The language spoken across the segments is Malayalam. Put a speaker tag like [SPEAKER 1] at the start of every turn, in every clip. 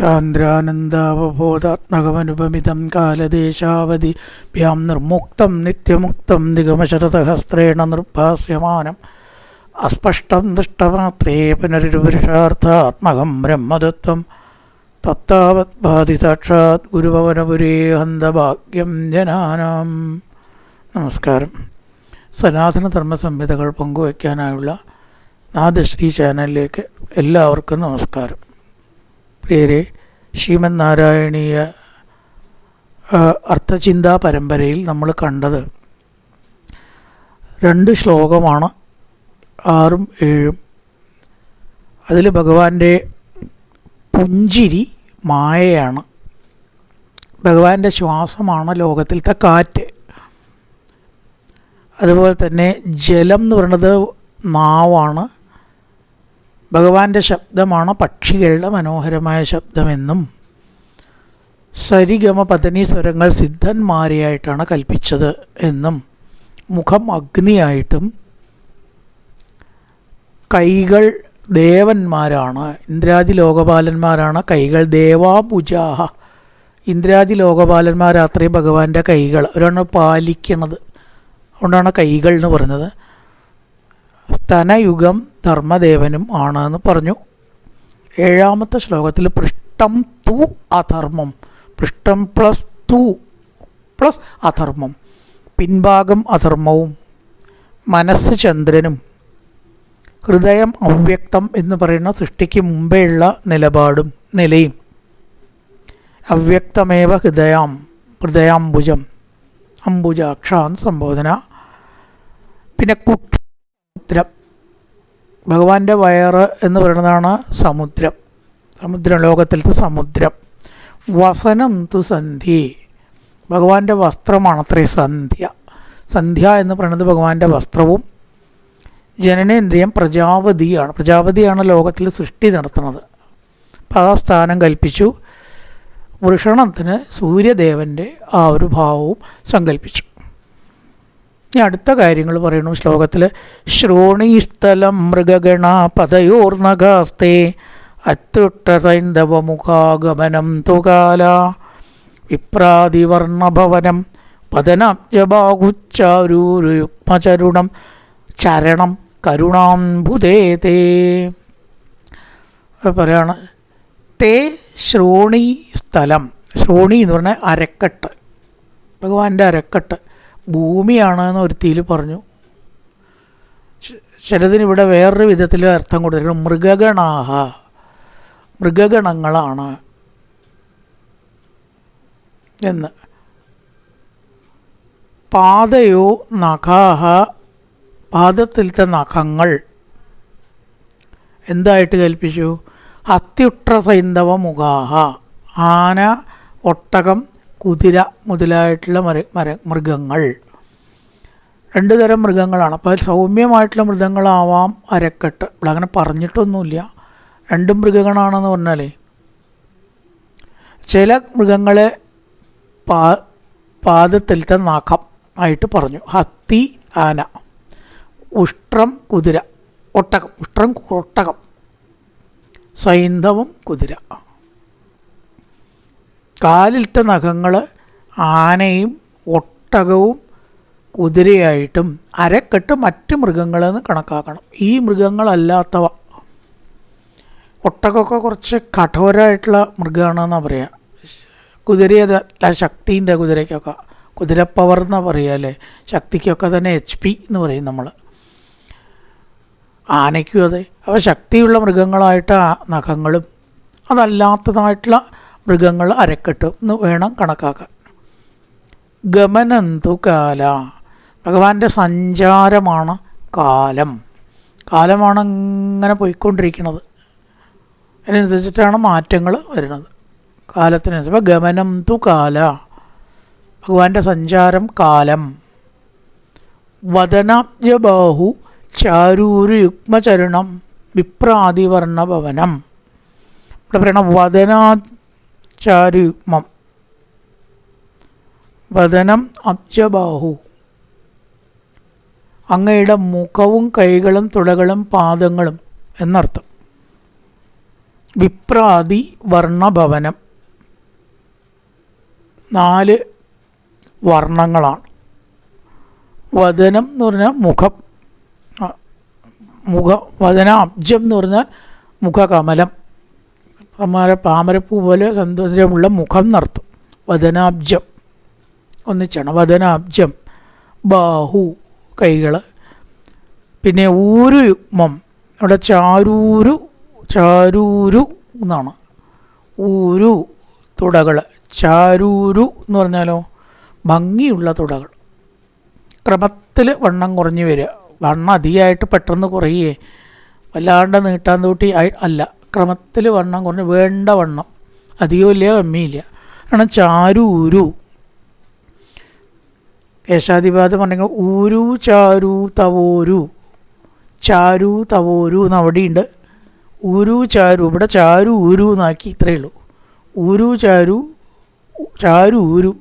[SPEAKER 1] ചാന്ദ്രാനന്ദാവബോധാത്മകമനുപമിതം കാലദേശാവധി ഭ്യാം നിർമുക്തം നിത്യമുക്തം നിഗമശരതഹസ്ത്രേണ നിർഭാസ്യമാനം അസ്പഷ്ടം ദൃഷ്ടമാത്രേ പുനരുപുരുഷാർത്ഥാത്മകം ബ്രഹ്മതത്വം തത്താവത് ബാധിസാക്ഷാത് ഗുരുഭവനപുരേ ഹന്തഭാഗ്യം ജനാനാം. നമസ്കാരം. സനാതന ധർമ്മ സംഹിതകൾ പങ്കുവയ്ക്കാനായുള്ള നാദശ്രീ ചാനലിലേക്ക് എല്ലാവർക്കും നമസ്കാരം. പ്രിയരെ ശ്രീമന്നാരായണീയ അർത്ഥചിന്താ പരമ്പരയിൽ നമ്മൾ കണ്ടത്. രണ്ട് ശ്ലോകമാണ് ആറും ഏഴും. അതിൽ ഭഗവാന്റെ പുഞ്ചിരി മായയാണ്. ഭഗവാന്റെ ശ്വാസമാണ് ലോകത്തിലത്തെ കാറ്റ്. അതുപോലെ തന്നെ ജലം എന്ന് പറയുന്നത് നാവാണ്. ഭഗവാന്റെ ശബ്ദമാണ് പക്ഷികളുടെ മനോഹരമായ ശബ്ദമെന്നും സരിഗമ പതനി സ്വരങ്ങൾ സിദ്ധന്മാരെയായിട്ടാണ് കൽപ്പിച്ചത് എന്നും മുഖം അഗ്നിയായിട്ടും കൈകൾ ദേവന്മാരാണ്. ഇന്ദ്രാദി ലോകപാലന്മാരാണ് കൈകൾ ദേവാപുജാഹ ഇന്ദ്രാദി ലോകപാലന്മാരാത്രേ ഭഗവാന്റെ കൈകൾ. അവരാണ് പാലിക്കണത്. അതുകൊണ്ടാണ് കൈകൾ എന്ന് പറഞ്ഞത് സ്തനയുഗം ധർമ്മദേവനും ആണ് എന്ന് പറഞ്ഞു. ഏഴാമത്തെ ശ്ലോകത്തിൽ പൃഷ്ടം തു അധർമ്മം. പൃഷ്ടം പ്ലസ് തു പ്ലസ് അധർമ്മം. പിൻഭാഗം അധർമ്മവും. മനസ്സ് ചന്ദ്രനും. ഹൃദയം അവ്യക്തം എന്ന് പറയുന്ന സൃഷ്ടിക്ക് മുമ്പേയുള്ള നിലപാടും നിലയും. അവ്യക്തമേവ ഹൃദയാം ഹൃദയാംബുജം. അംബുജാക്ഷാന്ന് സംബോധന. പിന്നെ കുട്ടി ഭഗവാന്റെ വയറ് എന്ന് പറയുന്നതാണ് സമുദ്രം. സമുദ്രം ലോകത്തിലത്തെ സമുദ്രം. വസനം തു സന്ധി. ഭഗവാന്റെ വസ്ത്രമാണ് അത്രേ സന്ധ്യ. സന്ധ്യ എന്ന് പറയുന്നത് ഭഗവാന്റെ വസ്ത്രവും ജനനേന്ദ്രിയം പ്രജാപതിയാണ്. പ്രജാപതിയാണ് ലോകത്തിൽ സൃഷ്ടി നടത്തുന്നത്. അപ്പോൾ ആ സ്ഥാനം കൽപ്പിച്ചു. വൃഷണത്തിന് സൂര്യദേവന്റെ ആ ഒരു ഭാവവും സങ്കല്പിച്ചു ഇനി അടുത്ത കാര്യങ്ങൾ പറയുന്നു ശ്ലോകത്തിൽ ശ്രോണീസ്ഥലം മൃഗഗണ പതയോർനഗാസ്തേ അത്യുട്ടതൈന്ദവമുഖാഗമനം തുകാല വിപ്രാതിവർണഭവനം പതനാബ്ജബാഹുച്ചാരൂരുയുഗ്മചരുണം ചരണം കരുണാംബുദേ പറയാണ്. തേ ശ്രോണി സ്ഥലം ശ്രോണി എന്ന് പറഞ്ഞാൽ അരക്കെട്ട്. ഭഗവാന്റെ അരക്കെട്ട്. ഭൂമിയാണ് എന്ന് ഒരുത്തിയിൽ പറഞ്ഞു ശരതിന് ഇവിടെ വേറൊരു വിധത്തിൽ അർത്ഥം കൊടുത്തിട്ടുണ്ട് മൃഗഗണാഹ. മൃഗഗണങ്ങളാണ് എന്ന്. പാതയോ നഖാഹ. പാദത്തിലത്തെ നഖങ്ങൾ. എന്തായിട്ട് കൽപ്പിച്ചു? അത്യുട്ര സൈന്ധവ മുഖാഹ. ആന ഒട്ടകം കുതിര മുതലായിട്ടുള്ള മര മൃഗങ്ങൾ. രണ്ട് തരം മൃഗങ്ങളാണ്. അപ്പോൾ സൗമ്യമായിട്ടുള്ള മൃഗങ്ങളാവാം അരക്കെട്ട്. ഇവിടെ അങ്ങനെ പറഞ്ഞിട്ടൊന്നുമില്ല. രണ്ടും മൃഗങ്ങളാണെന്ന് പറഞ്ഞാലേ ചില മൃഗങ്ങളെ പാ പാദത്തിലത്തെ നഖം ആയിട്ട് പറഞ്ഞു. ഹത്തി ആന ഉഷ്ട്രം കുതിര ഒട്ടകം. ഉഷ്ട്രം ഒട്ടകം. സൈന്ധവം കുതിര. കാലിലത്തെ നഖങ്ങൾ ആനയും ഒട്ടകവും കുതിരയായിട്ടും അരക്കെട്ട് മറ്റ് മൃഗങ്ങളെന്ന് കണക്കാക്കണം. ഈ മൃഗങ്ങളല്ലാത്തവ ഒട്ടകമൊക്കെ കുറച്ച് കഠോരമായിട്ടുള്ള മൃഗമാണെന്നാണ് പറയുക കുതിര ശക്തിന്റെ കുതിരയ്ക്കൊക്കെ. കുതിരപ്പവർ എന്നാണ് പറയുക അല്ലേ? ശക്തിക്കൊക്കെ തന്നെ എച്ച് പി എന്ന് പറയും നമ്മൾ ആനയ്ക്കും അതെ. അപ്പോൾ ശക്തിയുള്ള മൃഗങ്ങളായിട്ട് നഖങ്ങളും അതല്ലാത്തതായിട്ടുള്ള മൃഗങ്ങൾ അരക്കെട്ടും. എന്ന് വേണം കണക്കാക്കാൻ. ഗമനന്തു കാല. ഭഗവാന്റെ സഞ്ചാരമാണ് കാലം. കാലമാണ് ഇങ്ങനെ പോയിക്കൊണ്ടിരിക്കുന്നത്. അതിനനുസരിച്ചിട്ടാണ് മാറ്റങ്ങൾ വരുന്നത്. കാലത്തിനനുസരിച്ച്. അപ്പോൾ ഗമനം തു കാല. ഭഗവാന്റെ സഞ്ചാരം കാലം. വദനാബ്ജബാഹു ചാരൂരു യുഗ്മചരണം വിപ്രാതിവർണ ഭവനം. ഇവിടെ പറയണം വദനാചാരുഗ്മം വദനം അബ്ജബാഹു അങ്ങയുടെ മുഖവും കൈകളും തുടകളും പാദങ്ങളും എന്നർത്ഥം. വിപ്രാതി വർണഭവനം. നാല് വർണങ്ങളാണ്. വദനം എന്ന് പറഞ്ഞാൽ മുഖം. മുഖ വദന അബ്ജം എന്ന് പറഞ്ഞാൽ മുഖകമലം. പാമര പാമരപ്പൂ പോലെ സൗന്ദര്യമുള്ള മുഖം നടത്തും. വദനാബ്ജം. ഒന്നിച്ചാണ്. വദനാബ്ജം. ബാഹു കൈകൾ പിന്നെ ഊരു യുഗ്മം അവിടെ ചാരൂരു ചാരൂരു എന്നാണ്. ഊരു തുടകൾ ചാരൂരു എന്ന് പറഞ്ഞാലോ? ഭംഗിയുള്ള തുടകൾ ക്രമത്തിൽ വണ്ണം കുറഞ്ഞു വരിക. വണ്ണം അധികമായിട്ട് പെട്ടെന്ന് കുറയേ വല്ലാണ്ട് നീട്ടാൻ തൂട്ടി അല്ല. ക്രമത്തിൽ വണ്ണം കുറഞ്ഞ് വേണ്ട വണ്ണം. അധികമില്ല കമ്മിയില്ല കാരണം ചാരൂരു കേശാധിപാതം പറഞ്ഞെങ്കിൽ ഊരു ചാരു തവോരു. ചാരു തവോരു എന്ന് അവിടെയുണ്ട്. ഊരു ചാരു ഇവിടെ ചാരു ഊരു എന്നാക്കി ഇത്രയേ ഉള്ളൂ. ഊരു ചാരു ചാരു ഊരു.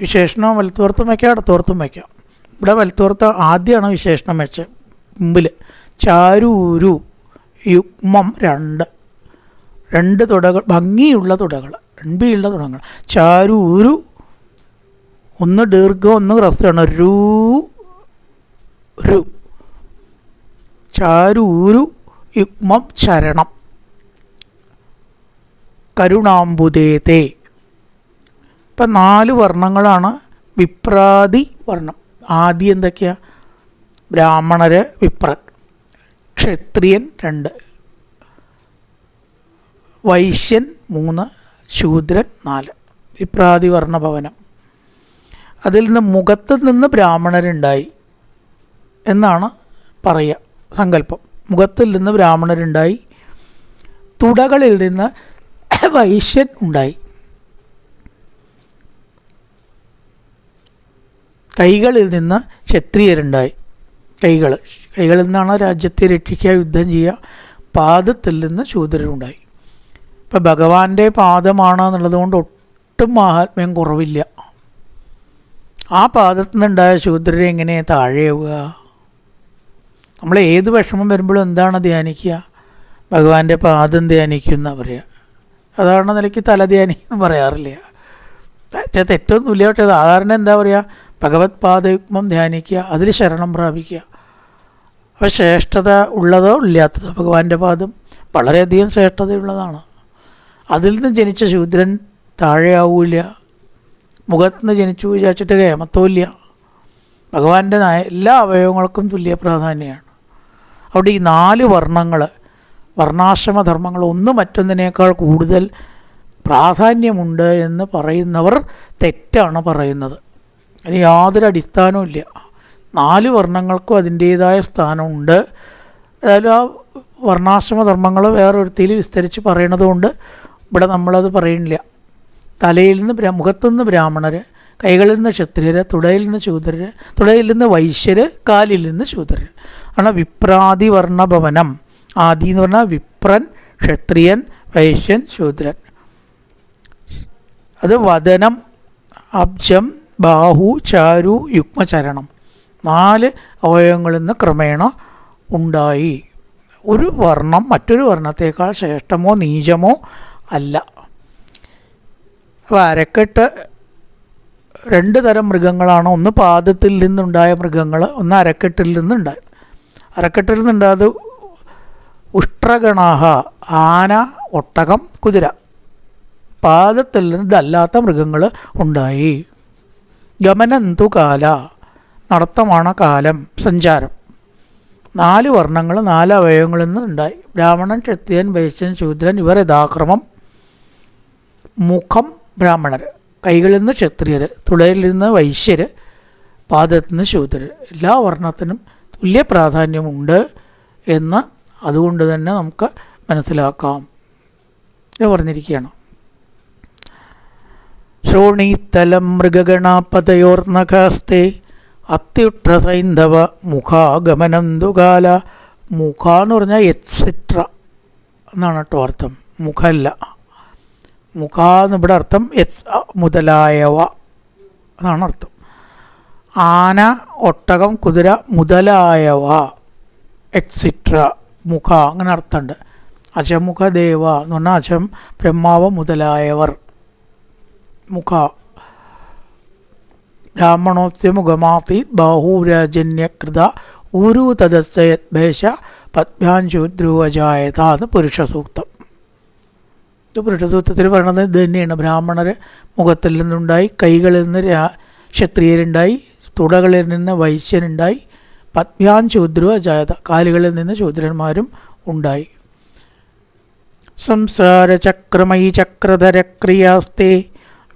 [SPEAKER 1] വിശേഷണം വലത്തോർത്തും വയ്ക്കാം ഇടത്തോർത്തും വയ്ക്കാം. ഇവിടെ വലത്തോർത്ത് ആദ്യമാണ് വിശേഷണം വെച്ചത് മുമ്പിൽ ചാരൂരു യുഗ്മം രണ്ട്. രണ്ട് തുടകൾ ഭംഗിയുള്ള തുടകൾ രണ്ടിയുള്ള തുടങ്ങൾ. ചാരൂരു ഒന്ന് ദീർഘം ഒന്ന് ഹ്രസ്വമാണ്. രൂ രു. ചാരൂരു യുഗ്മം ചരണം. കരുണാംബുദേതേ. ഇപ്പം നാല് വർണങ്ങളാണ് വിപ്രാതി വർണം. ആദ്യം എന്തൊക്കെയാണ് ബ്രാഹ്മണര് വിപ്രൻ ക്ഷത്രിയൻ രണ്ട്. വൈശ്യൻ മൂന്ന് ശൂദ്രൻ നാല്. ഇപ്രാതിവർണ ഭവനം അതിൽ നിന്ന് മുഖത്ത് നിന്ന് ബ്രാഹ്മണരുണ്ടായി എന്നാണ് പറയുക സങ്കല്പം. മുഖത്തിൽ നിന്ന് ബ്രാഹ്മണരുണ്ടായി തുടകളിൽ നിന്ന് വൈശ്യൻ ഉണ്ടായി. കൈകളിൽ നിന്ന് ക്ഷത്രിയരുണ്ടായി. കൈകൾ കൈകളിൽ നിന്നാണ് രാജ്യത്തെ രക്ഷിക്കുക യുദ്ധം ചെയ്യുക? പാദത്തിൽ നിന്ന് ശൂദ്രരുണ്ടായി. ഇപ്പം ഭഗവാന്റെ പാദമാണ് എന്നുള്ളത് കൊണ്ട് ഒട്ടും മഹാത്മ്യം കുറവില്ല. ആ പാദത്തിൽ നിന്നുണ്ടായ ശൂദ്രരെ എങ്ങനെ താഴെയാവുക നമ്മൾ ഏത് വിഷമം വരുമ്പോഴും എന്താണ് ധ്യാനിക്കുക? ഭഗവാന്റെ പാദം ധ്യാനിക്കുന്ന പറയുക. സാധാരണ നിലയ്ക്ക് തല ധ്യാനിക്കുന്നു പറയാറില്ല. പക്ഷേ തെറ്റൊന്നുമില്ല പക്ഷേ സാധാരണ എന്താ പറയുക? ഭഗവത് പാദയുഗ്മം ധ്യാനിക്കുക അതിൽ ശരണം പ്രാപിക്കുക. അപ്പോൾ ശ്രേഷ്ഠത ഉള്ളതോ ഇല്ലാത്തതോ ഭഗവാന്റെ പാദം വളരെയധികം ശ്രേഷ്ഠതയുള്ളതാണ്. അതിൽ നിന്ന് ജനിച്ച ശൂദ്രൻ താഴെയാവൂല മുഖത്ത് നിന്ന് ജനിച്ചു വിചാരിച്ചിട്ട് കേമത്വമില്ല ഭഗവാന്റെ എല്ലാ അവയവങ്ങൾക്കും തുല്യ പ്രാധാന്യമാണ്. അവിടെ ഈ നാല് വർണങ്ങൾ വർണാശ്രമധർമ്മങ്ങൾ ഒന്ന് മറ്റൊന്നിനേക്കാൾ കൂടുതൽ പ്രാധാന്യമുണ്ട് എന്ന് പറയുന്നവർ തെറ്റാണ് പറയുന്നത്. അതിന് യാതൊരു അടിസ്ഥാനവും ഇല്ല. നാല് വർണങ്ങൾക്കും അതിന്റേതായ സ്ഥാനമുണ്ട്. ഏതായാലും ആ വർണാശ്രമധർമ്മങ്ങൾ വേറൊരുത്തിയിൽ വിസ്തരിച്ച് പറയണത് കൊണ്ട് ഇവിടെ നമ്മളത് പറയുന്നില്ല. തലയിൽ നിന്ന് മുഖത്തു നിന്ന് ബ്രാഹ്മണർ കൈകളിൽ നിന്ന് ക്ഷത്രിയർ തുടയിൽ നിന്ന് ശൂദ്രർ തുടയിൽ നിന്ന് വൈശ്യർ കാലിൽ നിന്ന് ശൂദ്രർ ആണ് വിപ്രാതി വർണഭവനം ആദി എന്ന് പറഞ്ഞാൽ വിപ്രൻ ക്ഷത്രിയൻ വൈശ്യൻ ശൂദ്രൻ. അത് വദനം അബ്ജം ബാഹു ചാരു യുഗ്മചരണം. നാല് അവയവങ്ങളിൽ നിന്ന് ക്രമേണ ഉണ്ടായി. ഒരു വർണം മറ്റൊരു വർണത്തേക്കാൾ ശ്രേഷ്ഠമോ നീചമോ അല്ല. അപ്പോൾ അരക്കെട്ട് രണ്ട് തരം മൃഗങ്ങളാണ്. ഒന്ന് പാദത്തിൽ നിന്നുണ്ടായ മൃഗങ്ങൾ ഒന്ന് അരക്കെട്ടിൽ നിന്നുണ്ടായ. അരക്കെട്ടിൽ നിന്നുണ്ടായത് ഉഷ്ട്രഗണാഹ ആന ഒട്ടകം കുതിര. പാദത്തിൽ നിന്ന് ഇതല്ലാത്ത മൃഗങ്ങൾ ഉണ്ടായി. ഗമനന്തു കാല നടത്തമാണ് കാലം സഞ്ചാരം. നാല് വർണങ്ങൾ നാല് അവയവങ്ങളിൽ നിന്ന് ഉണ്ടായി. ബ്രാഹ്മണൻ ക്ഷത്രിയൻ വൈശ്യൻ ശൂദ്രൻ ഇവർ യഥാക്രമം മുഖം ബ്രാഹ്മണർ കൈകളിൽ നിന്ന് ക്ഷത്രിയർ തുടയിൽ നിന്ന് വൈശ്യർ പാദത്തിൽ നിന്ന് ശൂദ്രർ എല്ലാ വർണത്തിനും തുല്യ പ്രാധാന്യമുണ്ട് എന്ന് അതുകൊണ്ട് തന്നെ നമുക്ക് മനസ്സിലാക്കാം. പറഞ്ഞിരിക്കുകയാണ്. ശ്രോണീത്തലം മൃഗഗണാപതയോർനഖാസ്തേ അത്യുട്ര സൈന്ധവ മുഖാഗമനന്തുകാല. മുഖ എന്ന് പറഞ്ഞാൽ എത്സെട്ര എന്നാണ് കേട്ടോ അർത്ഥം. മുഖല്ല. മുഖ എന്നിവിടെ അർത്ഥം എത്സ മുതലായവ എന്നാണ് അർത്ഥം. ആന ഒട്ടകം കുതിര മുതലായവ എക്സിട്ര മുഖ അങ്ങനെ അർത്ഥമുണ്ട് അജമുഖ ദേവ എന്ന് പറഞ്ഞാൽ അജം ബ്രഹ്മാവ് മുതലായവർ. മുഖ. ബ്രാഹ്മണോസ്യ മുഖമാസി ബാഹുരാജന്യകൃത ഊരു തദസ്തേഷ പത്മാഞ്ചൂദ്രുവജായത എന്ന് പുരുഷസൂക്തം. ഇത് പുരുഷസൂക്തത്തിൽ പറയുന്നത് ഇത് തന്നെയാണ്. ബ്രാഹ്മണർ മുഖത്തിൽ നിന്നുണ്ടായി കൈകളിൽ നിന്ന് ക്ഷത്രിയരുണ്ടായി തുടകളിൽ നിന്ന് വൈശ്യനുണ്ടായി പത്മ്യാൻ ശൂദ്രു അജായത കാലുകളിൽ നിന്ന് ശൂദ്രന്മാരും ഉണ്ടായി. സംസാരചക്രമയി ചക്രധരക്രിയാസ്തേ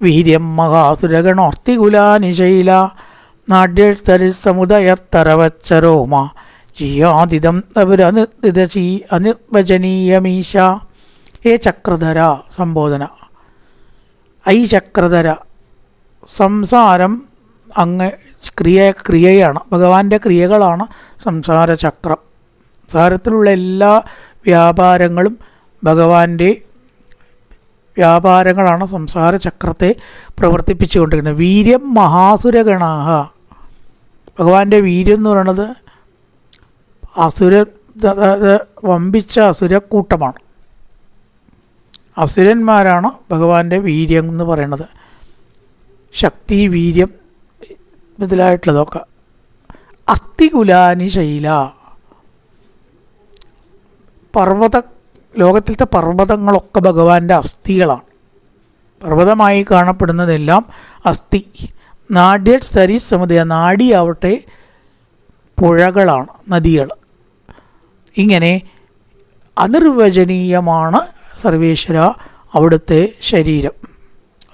[SPEAKER 1] വീര്യം മഹാസുരഗണോർത്തികുലാനിശൈല നാട്യസമുദയത്തരവച്ചരോമ ജിയാതിദം അവരനിർദിതചീ അനിർവചനീയമീശ. ഹേ ചക്രധര സംബോധന. ഐ ചക്രധര. സംസാരം അങ്ങ് ക്രിയ ക്രിയയാണ്. ഭഗവാന്റെ ക്രിയകളാണ് സംസാര ചക്രം സംസാരത്തിലുള്ള എല്ലാ വ്യാപാരങ്ങളും ഭഗവാന്റെ വ്യാപാരങ്ങളാണ് സംസാര ചക്രത്തെ പ്രവർത്തിപ്പിച്ചുകൊണ്ടിരിക്കുന്നത്. വീര്യം മഹാസുരഗണാഹ. ഭഗവാന്റെ വീര്യം എന്ന് പറയുന്നത് അസുര വമ്പിച്ച അസുരക്കൂട്ടമാണ്. അസുരന്മാരാണ് ഭഗവാന്റെ വീര്യം എന്ന് പറയുന്നത്. ശക്തി വീര്യം മുതലായിട്ടുള്ളതൊക്കെ അത്തികുലാനി ശൈല പർവത ലോകത്തിലത്തെ പർവതങ്ങളൊക്കെ ഭഗവാന്റെ അസ്ഥികളാണ്. പർവതമായി കാണപ്പെടുന്നതെല്ലാം അസ്ഥി. നാട്യ സരി സമുദയ നാടിയാവട്ടെ പുഴകളാണ് നദികൾ. ഇങ്ങനെ അനിർവചനീയമാണ് സർവേശ്വര അവിടുത്തെ ശരീരം.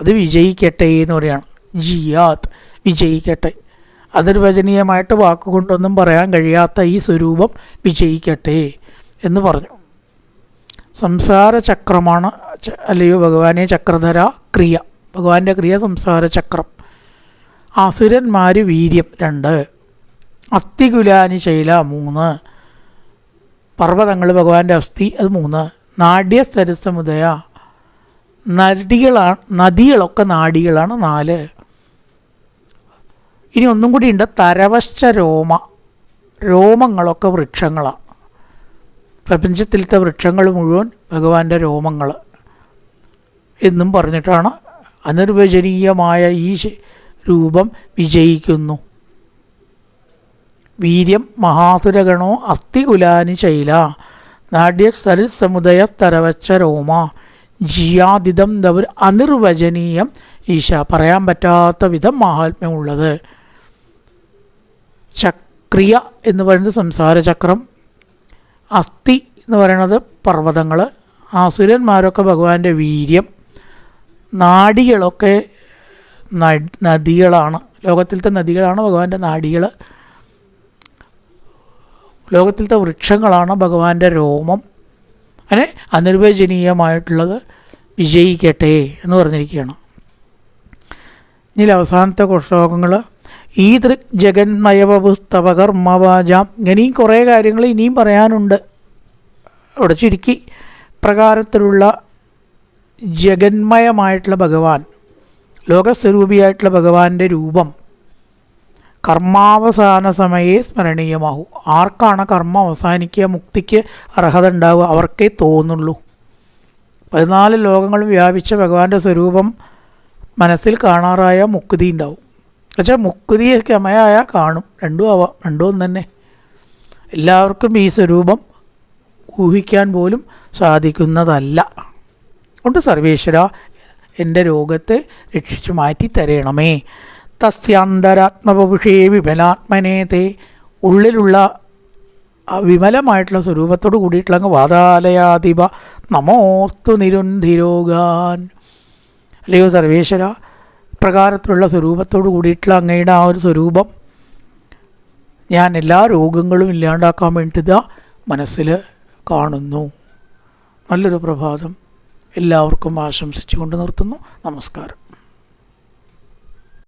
[SPEAKER 1] അത് വിജയിക്കട്ടെ എന്ന് പറയാണ്. ജിയാത് വിജയിക്കട്ടെ. അനിർവചനീയമായിട്ട് വാക്കുകൊണ്ടൊന്നും പറയാൻ കഴിയാത്ത ഈ സ്വരൂപം വിജയിക്കട്ടെ എന്ന് പറഞ്ഞു. സംസാര ചക്രമാണ് അല്ലയോ ഭഗവാനെ ചക്രധര ക്രിയ. ഭഗവാന്റെ ക്രിയ സംസാര ചക്രം അസുരന്മാർ വീര്യം രണ്ട്. അസ്ഥികുലാനി ശൈല മൂന്ന്. പർവതങ്ങൾ ഭഗവാന്റെ അസ്ഥി അത് മൂന്ന്. നാട്യ സരസമുദയ നടികളാണ് നദികളൊക്കെ നാടികളാണ് നാല്. ഇനി ഒന്നും കൂടി ഉണ്ട് തരവശ്ച രോമ. രോമങ്ങളൊക്കെ വൃക്ഷങ്ങളാണ് പ്രപഞ്ചത്തിലത്തെ വൃക്ഷങ്ങൾ മുഴുവൻ ഭഗവാന്റെ രോമങ്ങൾ എന്നും പറഞ്ഞിട്ടാണ് അനിർവചനീയമായ ഈ രൂപം വിജയിക്കുന്നു. വീര്യം മഹാസുരഗണോ അസ്ഥികുലാനി ശൈല നാട്യ സരിസമുദയ തരവച്ച രോമ ജിയാദിതം ദവർ അനിർവചനീയം ഈശ. പറയാൻ പറ്റാത്ത വിധം മാഹാത്മ്യമുള്ളത്. ചക്രിയ എന്ന് പറയുന്നത് സംസാരചക്രം. അസ്ഥി എന്ന് പറയുന്നത് പർവതങ്ങൾ ആസുരന്മാരൊക്കെ ഭഗവാന്റെ വീര്യം നാടികളൊക്കെ നദികളാണ്. ലോകത്തിലത്തെ നദികളാണ് ഭഗവാന്റെ നാടികൾ ലോകത്തിലത്തെ വൃക്ഷങ്ങളാണ് ഭഗവാന്റെ രോമം. അങ്ങനെ അനിർവചനീയമായിട്ടുള്ളത് വിജയിക്കട്ടെ എന്ന് പറഞ്ഞിരിക്കുകയാണ്. ഇതിൽ അവസാനത്തെ ശ്ലോകങ്ങൾ ഈ ദൃക് ജഗന്മയവപുസ്തവകർമ്മവാചാം ഇങ്ങനെയും കുറേ കാര്യങ്ങൾ ഇനിയും പറയാനുണ്ട്. അവിടെ ചുരുക്കി. പ്രകാരത്തിലുള്ള ജഗന്മയമായിട്ടുള്ള ഭഗവാൻ ലോകസ്വരൂപിയായിട്ടുള്ള ഭഗവാന്റെ രൂപം കർമാവസാന സമയേ സ്മരണീയമാകൂ ആർക്കാണ് കർമ്മം അവസാനിക്കുക മുക്തിക്ക് അർഹത ഉണ്ടാവുക അവർക്കേ തോന്നുള്ളൂ. പതിനാല് ലോകങ്ങളും വ്യാപിച്ച ഭഗവാന്റെ സ്വരൂപം മനസ്സിൽ കാണാറായ മുക്തി ഉണ്ടാവും. എന്നുവെച്ചാൽ മുക്തി ക്ഷമയായ കാണും. രണ്ടും ആവാം. രണ്ടും ഒന്ന് തന്നെ എല്ലാവർക്കും ഈ സ്വരൂപം ഊഹിക്കാൻ പോലും സാധിക്കുന്നതല്ല. അതുകൊണ്ട് സർവേശ്വര എന്റെ രോഗത്തെ രക്ഷിച്ചു മാറ്റി തരണമേ. തസ്യാന്തരാത്മപുഷേ വിമലാത്മനേ തേ. ഉള്ളിലുള്ള വിമലമായിട്ടുള്ള സ്വരൂപത്തോട് കൂടിയിട്ടുള്ള വാതാലയാധിപ നമോസ്തു നിരുന്ധിരോഗാൻ. അല്ലയോ സർവേശ്വര പ്രകാരത്തിലുള്ള സ്വരൂപത്തോട് കൂടിയിട്ടുള്ള അങ്ങയുടെ ആ ഒരു സ്വരൂപം ഞാൻ എല്ലാ രോഗങ്ങളും ഇല്ലാണ്ടാക്കാൻ വേണ്ടിയിട്ട് മനസ്സിൽ കാണുന്നു. നല്ലൊരു പ്രഭാതം എല്ലാവർക്കും ആശംസിച്ചുകൊണ്ട് നിർത്തുന്നു. നമസ്കാരം.